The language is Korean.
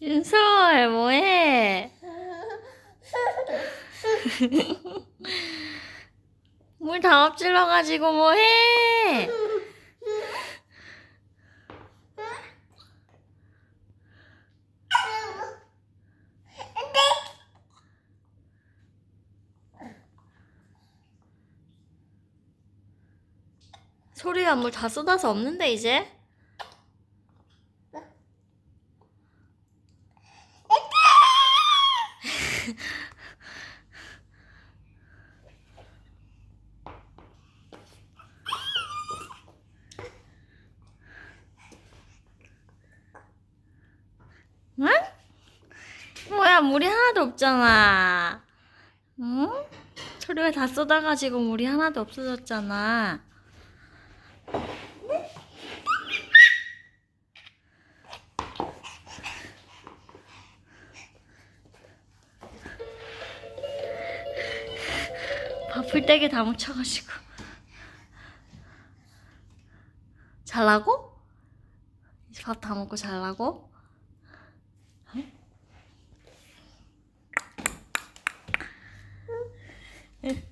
윤솔 뭐해? 물 다 엎질러가지고 뭐해? 소리가 물 다 쏟아서 없는데 이제? 응? 뭐야 물이 하나도 없잖아. 응? 소리가 다 쏟아가지고 물이 하나도 없어졌잖아. 아, 풀떼게 다 묻혀가지고 잘라고? 이제 밥 다 먹고 잘라고? 응.